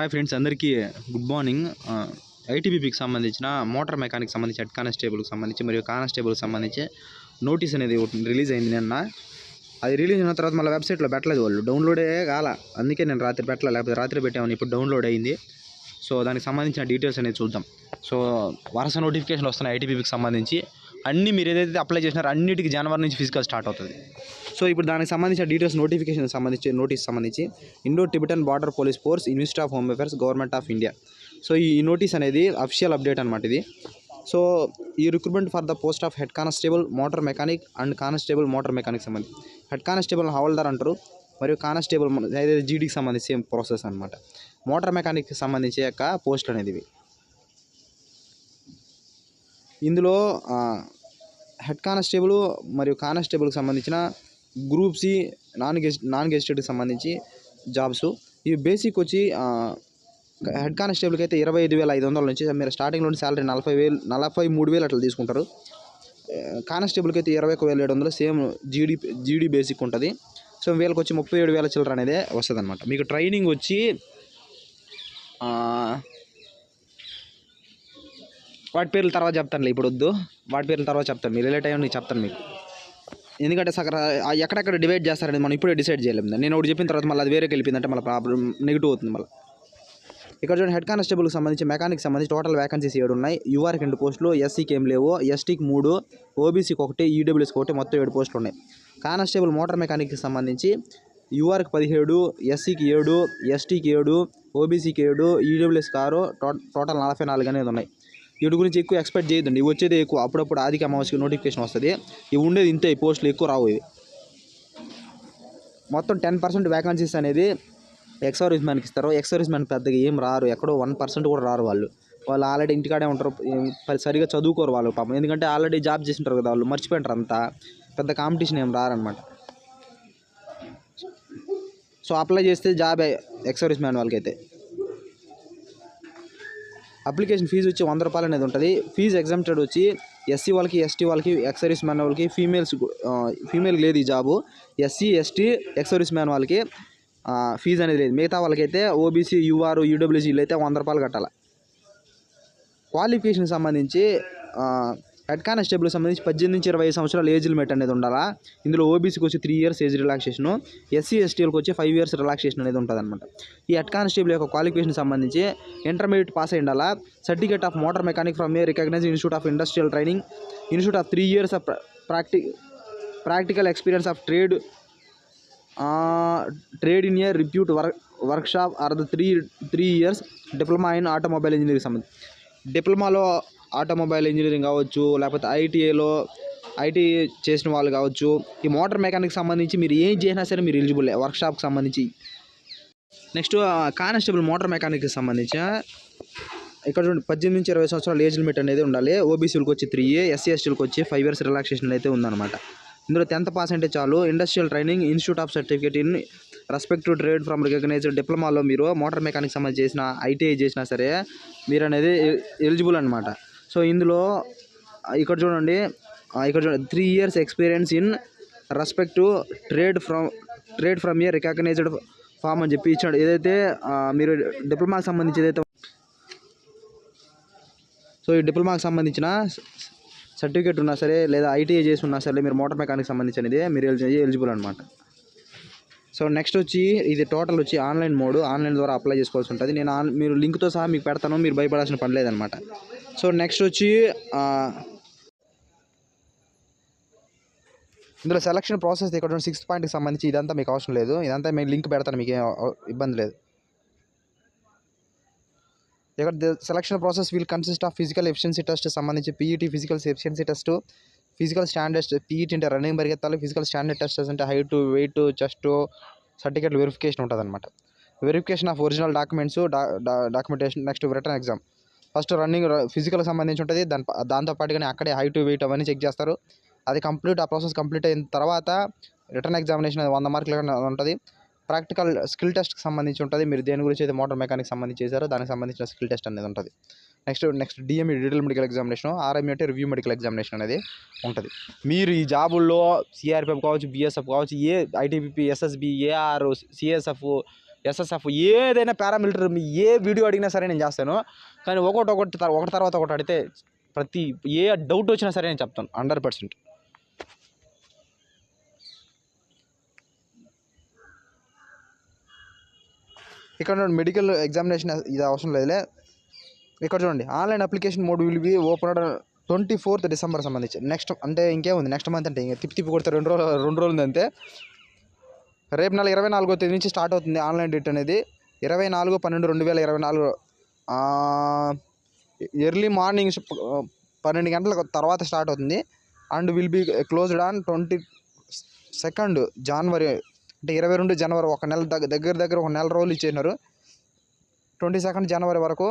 Hi friends అందరికీ good morning ఐటీబీపీకి సంబంధించిన మోటార్ మెకానిక్ సంబంధించి హెడ్ కానిస్టేబుల్కి సంబంధించి మరియు కానిస్టేబుల్కి సంబంధించి నోటీస్ అనేది ఒకటి రిలీజ్ అయింది నిన్న. అది రిలీజ్ అయిన తర్వాత మళ్ళీ వెబ్సైట్లో పెట్టలేదు వాళ్ళు. డౌన్లోడే కాల. అందుకే నేను రాత్రి పెట్టలే లేకపోతే రాత్రి పెట్టామని ఇప్పుడు డౌన్లోడ్ అయింది. సో దానికి సంబంధించిన డీటెయిల్స్ అనేది చూద్దాం. సో వరుస నోటిఫికేషన్లు వస్తున్నాయి ఐటీబీపీకి సంబంధించి. అన్ని మీరు ఏదైతే అప్లై చేసినారో అన్నిటికీ జనవరి నుంచి ఫిజికల్ స్టార్ట్ అవుతుంది. సో ఇప్పుడు దానికి సంబంధించిన డీటెయిల్స్ నోటిఫికేషన్ సంబంధించి నోటీస్ సంబంధించి Indo Tibetan border police force institute of home affairs government of India so ఈ నోటీస్ అనేది అఫిషియల్ అప్డేట్ అనమాట ఇది. సో ఈ recruitment for the post of head constable motor mechanic and constable motor mechanic సంబంధించి. Head constable havildar అంటారు. మరియు constable ఏదైతే జీడీకి సంబంధించి సేమ్ ప్రాసెస్ అనమాట మోటార్ మెకానిక్కి సంబంధించి యొక్క పోస్ట్ అనేది ఇవి ఇందులో హెడ్ కానిస్టేబుల్ మరియు కానిస్టేబుల్కి సంబంధించిన group C non gazetted non గెస్టెడ్కి సంబంధించి జాబ్స్. ఇవి బేసిక్ వచ్చి హెడ్ కానిస్టేబుల్కి అయితే ఇరవై ఐదు వేల ఐదు వందల నుంచి మీరు స్టార్టింగ్లో శాలరీ నలభై వేలు నలభై మూడు వేలు అట్లా తీసుకుంటారు. కానిస్టేబుల్కి అయితే ఇరవై ఒక వేల ఏడు వందలు సేమ్ జీడీ జీడీ బేసిక్ ఉంటుంది. సో వీళ్ళకి వచ్చి ముప్పై ఏడు వేల చిల్లర అనేది వస్తుంది అనమాట మీకు ట్రైనింగ్ వచ్చి వాటి పేర్లు తర్వాత చెప్తానులే ఇప్పుడు వద్దు. వాటి పేర్లు తర్వాత చెప్తాను మీరు రిలేట్ అయ్యి చెప్తాను మీకు. ఎందుకంటే సగర ఎక్కడెక్కడ డివైడ్ చేస్తారనేది మనం ఇప్పుడే డిసైడ్ చేయలేము నేను ఒకటి చెప్పిన తర్వాత మళ్ళీ అది వేరేకి వెళ్ళిపోయిందంటే మళ్ళీ ప్రాబ్లం నెగిటివ్ అవుతుంది మళ్ళీ. ఇక్కడ చూడండి హెడ్ కానిస్టేబుల్కి సంబంధించి మెకానిక్ సంబంధించి టోటల్ వేకెన్సీస్ ఏడు ఉన్నాయి. యూఆర్కి రెండు పోస్టులు ఎస్సీకి ఏం లేవు. ఎస్టీకి మూడు ఓబీసీకి ఒకటి ఈడబ్ల్యూఎస్కి ఒకటి మొత్తం ఏడు పోస్టులు ఉన్నాయి. కానిస్టేబుల్ మోటార్ మెకానిక్కి సంబంధించి యూఆర్కి పదిహేడు ఎస్సీకి ఏడు ఎస్టీకి ఏడు ఓబీసీకి ఏడు ఈడబ్ల్యూఎస్కి ఆరు టో- టోటల్ నలభై నాలుగు అనేది ఉన్నాయి. వీటి గురించి ఎక్కువ ఎక్స్పెక్ట్ చేయొద్దండి. ఇవి వచ్చేది ఎక్కువ. అప్పుడప్పుడు ఆదికి అమావాస్యకి నోటిఫికేషన్ వస్తుంది. ఇవి ఉండేది ఇంతే ఈ పోస్టులు ఎక్కువ రావు ఇవి. మొత్తం టెన్ పర్సెంట్ వ్యాకన్సీస్ అనేది ఎక్స్ మ్యాన్కి ఇస్తారు. ఎక్స్ మ్యాన్ పెద్దగా ఏం రారు. ఎక్కడో వన్ పర్సెంట్ కూడా రారు వాళ్ళు. వాళ్ళు ఆల్రెడీ ఇంటికాడే ఉంటారు. సరిగా చదువుకోరు వాళ్ళు పాపం. ఎందుకంటే ఆల్రెడీ జాబ్ చేసింటారు కదా వాళ్ళు. మర్చిపోయింటారు అంతా. పెద్ద కాంపిటీషన్ ఏం రారనమాట సో అప్లై చేస్తే జాబ్ ఎక్స్ మ్యాన్ వాళ్ళకైతే. అప్లికేషన్ ఫీజు వచ్చి వంద రూపాయలు అనేది ఉంటుంది. ఫీజు ఎగ్జామ్టెడ్ వచ్చి ఎస్సీ వాళ్ళకి ఎస్టీ వాళ్ళకి ఎక్సర్వీస్ మ్యాన్ వాళ్ళకి ఫీమేల్స్ ఫీమేల్ లేదు ఈ job. SC ST ex service man వాళ్ళకి ఫీజు అనేది లేదు. మిగతా వాళ్ళకైతే ఓబీసీ యూఆర్ యూడబ్ల్యూసీలు అయితే వంద రూపాయలు కట్టాలి. క్వాలిఫికేషన్కి సంబంధించి హెడ్ కానిస్టేబుల్కి సంబంధించి పద్దెనిమిది నుంచి ఇరవై సంవత్సరాల ఏజ్ లిమిట్ అనేది ఉండాలా? ఇందులో ఓబీసీకి వచ్చి three years age relaxation SC ఎస్టీలకు వచ్చి ఫైవ్ ఇయర్స్ రిలాక్సేషన్ అనేది ఉంటుంది అనమాట ఈ హెడ్ కానిస్టేబుల్ యొక్క క్వాలిఫికేషన్ సంబంధించి ఇంటర్మీడియట్ పాస్ అయి ఉండాలా? Certificate of motor mechanic from a recognise institute of industrial training institute of three years of practical practical experience of trade trade in year repute work workshop or the three three years diploma in automobile engineering సంబంధించి. డిప్లొమాలో automobile engineering కావచ్చు లేకపోతే ఐటీఐలో IT చేసిన వాళ్ళు కావచ్చు ఈ motor mechanic సంబంధించి మీరు ఏం చేసినా సరే మీరు ఎలిజిబుల్ వర్క్షాప్కి సంబంధించి. నెక్స్ట్ కానిస్టేబుల్ మోటార్ మెకానిక్కి సంబంధించి ఇక్కడ చూడండి పద్దెనిమిది నుంచి ఇరవై సంవత్సరాల ఏజ్ లిమిట్ అనేది ఉండాలి. ఓబీసీలకు వచ్చి త్రీ ఎస్సీ ఎస్టీలకు వచ్చి ఫైవ్ ఇయర్స్ రిలాక్సేషన్ అయితే ఉందన్నమాట. ఇందులో టెన్త్ పాస్ అంటే చాలు industrial training institute of certificate in respect to trade from recognized డిప్లొమాలో మీరు మోటార్ మెకానిక్ సంబంధించి చేసిన ఐటీఐ చేసినా సరే మీరు అనేది ఎలిజిబుల్ అనమాట సో ఇందులో ఇక్కడ చూడండి ఇక్కడ చూడండి three years experience in respect to trade from trade from year recognized firm అని చెప్పి ఇచ్చాడు. ఏదైతే మీరు డిప్లొమాకి సంబంధించి ఏదైతే సో ఈ డిప్లొమాకి సంబంధించిన సర్టిఫికేట్ ఉన్నా సరే లేదా ఐటీఐ చేసి ఉన్నా సరే మీరు మోటార్ మెకానిక్ సంబంధించి మీరు ఎలిజిబుల్ అనమాట సో నెక్స్ట్ వచ్చి ఇది టోటల్ వచ్చి ఆన్లైన్ మోడ్ ఆన్లైన్ ద్వారా అప్లై చేసుకోవాల్సి ఉంటుంది. నేను ఆన్ మీరు లింక్తో సహా మీకు పెడతాను మీరు భయపడాల్సిన పని లేదనమాట సో నెక్స్ట్ వచ్చి ఇందులో సెలక్షన్ ప్రాసెస్ ఇక్కడ సిక్స్త్ పాయింట్కి సంబంధించి ఇదంతా మీకు అవసరం లేదు. ఇదంతా మేము లింక్ పెడతాను మీకు ఇబ్బంది లేదు. ఇక్కడ selection process will consist of physical efficiency test సంబంధించి PET physical efficiency test physical standards PET అంటే రన్నింగ్ పరిగెత్తాలి ఫిజికల్ స్టాండర్డ్ టెస్ట్ అంటే height weight chest certificate verification ఉంటుంది అనమాట verification of original documents documentation next written exam first running physical సంబంధించి ఉంటుంది. దాని దాంతోపాటుగానే దాంతో పాటుగానే అక్కడే హైట్ వెయిట్ అవన్నీ చెక్ చేస్తారు. అది కంప్లీట్ ఆ ప్రాసెస్ కంప్లీట్ అయిన తర్వాత రిటర్న్ ఎగ్జామినేషన్ అది వంద మార్కులు ఉంటుంది. ప్రాక్టికల్ స్కిల్ టెస్ట్కి సంబంధించి ఉంటుంది. మీరు దేని గురించి అయితే మోటార్ మెకానిక్ సంబంధించి చేశారో దానికి సంబంధించిన స్కిల్ టెస్ట్ అనేది ఉంటుంది. Next next DME detail medical examination RME అంటే రివ్యూ మెడికల్ ఎగ్జామినేషన్ అనేది ఉంటుంది. మీరు ఈ జాబుల్లో సిఆర్పిఎఫ్ కావచ్చు బిఎస్ఎఫ్ కావచ్చు ఏ ITBP SSB AR CSF SSF ఏదైనా పారామిలిటరీ మీ ఏ వీడియో అడిగినా సరే నేను చేస్తాను. కానీ ఒకటి ఒకటి ఒకటి తర్వాత ఒకటి అడిగితే ప్రతి ఏ డౌట్ వచ్చినా సరే నేను చెప్తాను హండ్రెడ్ పర్సెంట్ ఇక్కడ చూడండి మెడికల్ ఎగ్జామినేషన్ ఇది అవసరం లేదులే. ఇక్కడ చూడండి online application mode will be open twenty fourth December సంబంధించి. నెక్స్ట్ అంటే ఇంకేముంది? నెక్స్ట్ మంత్ అంటే ఇంకా తిప్పి తిప్పి కొడితే రెండు రోజులు రెండు రోజులు అంతే రేపు నెల ఇరవై నాలుగో తేదీ నుంచి స్టార్ట్ అవుతుంది ఆన్లైన్ డేట్ అనేది. ఇరవై నాలుగు పన్నెండు రెండు వేల ఇరవై నాలుగు ఎర్లీ మార్నింగ్ పన్నెండు గంటల తర్వాత స్టార్ట్ అవుతుంది. And will be closed on twenty second January అంటే ఇరవై రెండు జనవరి ఒక నెల దగ్గర దగ్గర దగ్గర ఒక నెల రోజులు ఇచ్చేసినారు. ట్వంటీ సెకండ్ జనవరి వరకు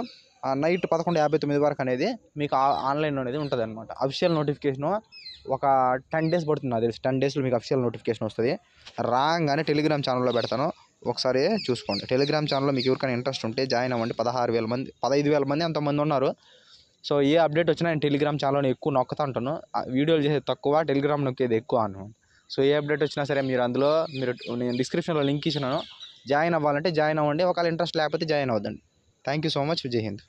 నైట్ పదకొండు యాభై తొమ్మిది వరకు అనేది మీకు ఆన్లైన్ అనేది ఉంటుంది అనమాట అఫిషియల్ నోటిఫికేషను ఒక టెన్ డేస్ పడుతుంది నాకు తెలిసి. టెన్ డేస్లో మీకు అఫీషియల్ నోటిఫికేషన్ వస్తుంది. రాగానే టెలిగ్రామ్ ఛానల్లో పెడతాను. ఒకసారి చూసుకోండి. టెలిగ్రామ్ ఛానల్లో మీకు ఎవరికైనా ఇంట్రెస్ట్ ఉంటే జాయిన్ అవ్వండి. పదహారు వేల మంది పదహైదు వేల మంది అంతమంది ఉన్నారు. సో ఏ అప్డేట్ వచ్చినా నేను టెలిగ్రామ్ ఛానల్లో ఎక్కువ నొక్కుతా ఉంటాను. ఆ వీడియోలు చేసేది తక్కువ టెలిగ్రామ్ నొక్కేది ఎక్కువ అనమాట సో ఏ అప్డేట్ వచ్చినా సరే మీరు అందులో మీరు నేను డిస్క్రిప్షన్లో లింక్ ఇచ్చినాను. జాయిన్ అవ్వాలంటే జాయిన్ అవ్వండి. ఒకవేళ ఇంట్రెస్ట్ లేకపోతే join అవ్వద్దండి. Thank you so much Vijay Hind